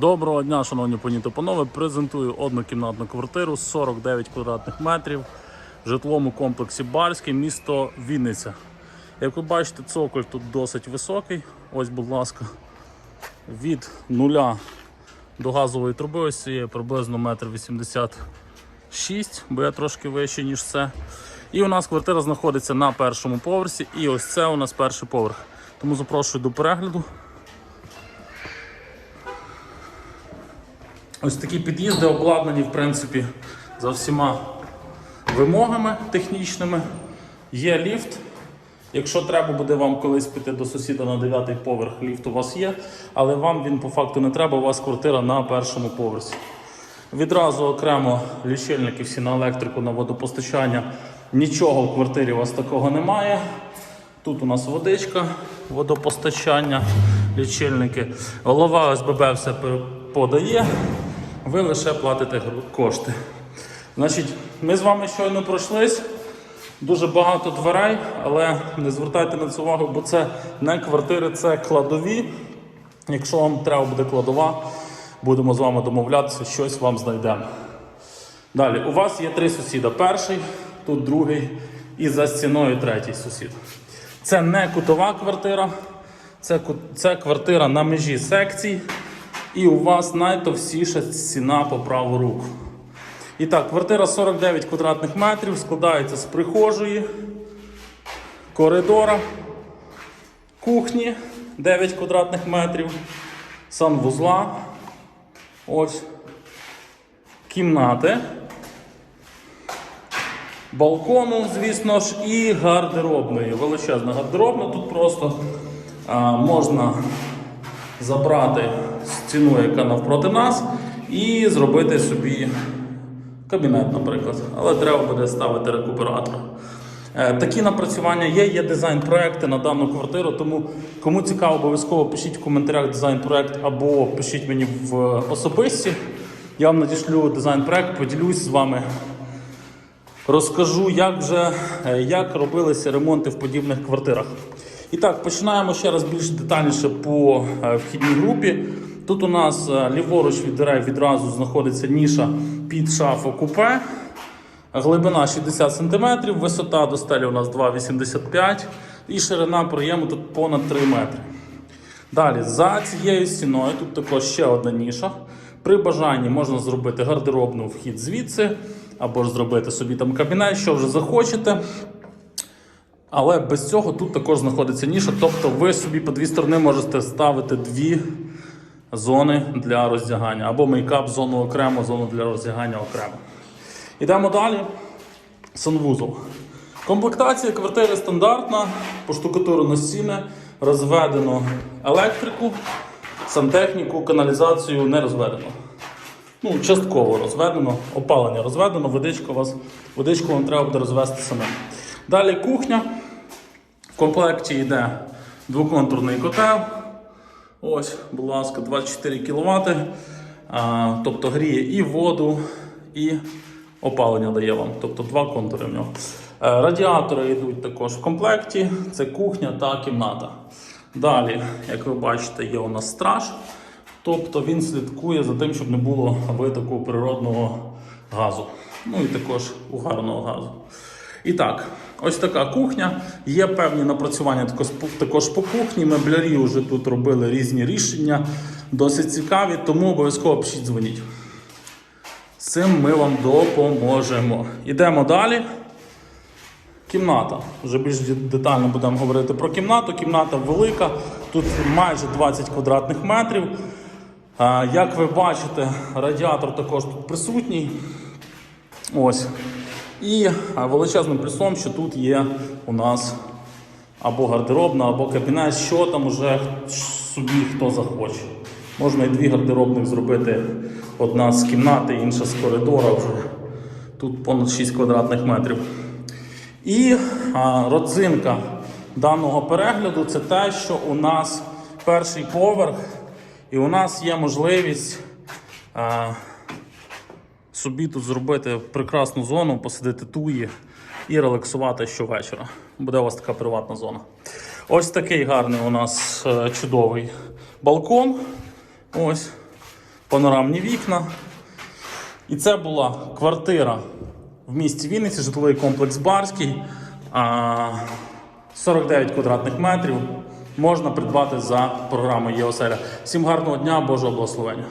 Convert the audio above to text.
Доброго дня, шановні пані та панове. Презентую однокімнатну квартиру 49 квадратних метрів в житловому комплексі Барський, місто Вінниця. Як ви бачите, цоколь тут досить високий. Ось, будь ласка, від нуля до газової труби ось цієї приблизно 1,86 м, бо я трошки вищий, ніж це. І у нас квартира знаходиться на першому поверсі. І ось це у нас перший поверх. Тому запрошую до перегляду. Ось такі під'їзди обладнані, в принципі, за всіма вимогами технічними. Є ліфт. Якщо треба буде вам колись піти до сусіда на 9 поверх, ліфт у вас є, але вам він по факту не треба, у вас квартира на першому поверсі. Відразу окремо лічильники всі на електрику, на водопостачання. Нічого в квартирі у вас такого немає. Тут у нас водичка, водопостачання, лічильники. Голова ОСББ все подає. Ви лише платите кошти. Значить, ми з вами щойно пройшлись. Дуже багато дверей, але не звертайте на це увагу, бо це не квартири, це кладові. Якщо вам треба буде кладова, будемо з вами домовлятися, щось вам знайдемо. Далі, у вас є три сусіда. Перший, тут другий і за стіною третій сусід. Це не кутова квартира, це, це квартира на межі секцій. І у вас найтовстіша стіна по праву руку. І так, квартира 49 квадратних метрів, складається з прихожої, коридора, кухні 9 квадратних метрів, санвузла, ось, кімнати, балкону, звісно ж, і гардеробної. Величезна гардеробна. Тут просто а, можна забрати стіну, яка навпроти нас, і зробити собі кабінет, наприклад. Але треба буде ставити рекуператор. Е, Такі напрацювання є, є дизайн-проекти на дану квартиру, тому кому цікаво, обов'язково пишіть в коментарях дизайн-проект або пишіть мені в особисті. Я вам надішлю дизайн-проект, поділюсь з вами. Розкажу, як вже е, як робилися ремонти в подібних квартирах. І так, починаємо ще раз більш детальніше по е, вхідній групі. Тут у нас е, ліворуч від дверей відразу знаходиться ніша під шафу купе. Глибина 60 см, висота до стелі у нас 2,85 і ширина проєму тут понад 3 метри. Далі, за цією стіною, тут також ще одна ніша. При бажанні можна зробити гардеробну вхід звідси, або ж зробити собі там кабінет, що вже захочете. Але без цього тут також знаходиться ніша. Тобто ви собі по дві сторони можете ставити дві зони для роздягання. Або мейкап, зону окремо, зону для роздягання окремо. Йдемо далі. Санвузол. Комплектація квартири стандартна, поштукатурено стіни, розведено електрику, сантехніку, каналізацію не розведено. Ну, частково розведено, опалення розведено, водичка вас, водичку вам треба буде розвести самим. Далі кухня. В комплекті йде двоконтурний котел. Ось, будь ласка, 24 кВт. Тобто гріє і воду, і опалення дає вам. Тобто два контури в нього. Е, Радіатори йдуть також в комплекті. Це кухня та кімната. Далі, як ви бачите, є у нас страж. Тобто він слідкує за тим, щоб не було витоку природного газу. Ну і також угарного газу. І так, ось така кухня. Є певні напрацювання також, по- кухні. Меблярі вже тут робили різні рішення, досить цікаві, тому обов'язково пишіть дзвоніть. Цим ми вам допоможемо. Ідемо далі. Кімната. Вже більш детально будемо говорити про кімнату. Кімната велика, тут майже 20 квадратних метрів. Як ви бачите, радіатор також тут присутній. Ось. І величезним плюсом, що тут є у нас або гардеробна, або кабінет, що там уже собі хто захоче. Можна і дві гардеробних зробити. Одна з кімнати, інша з коридора. Вже. Тут понад 6 квадратних метрів. І а, родзинка даного перегляду це те, що у нас перший поверх, і у нас є можливість а, собі тут зробити прекрасну зону, посадити туї і релаксувати щовечора. Буде у вас така приватна зона. Ось такий гарний у нас е, чудовий балкон. Ось. панорамні вікна. І це була квартира в місті Вінниці, житловий комплекс Барський. 49 квадратних метрів. Можна придбати за програмою ЄОСЕЛЯ. Всім гарного дня, Божого благословення.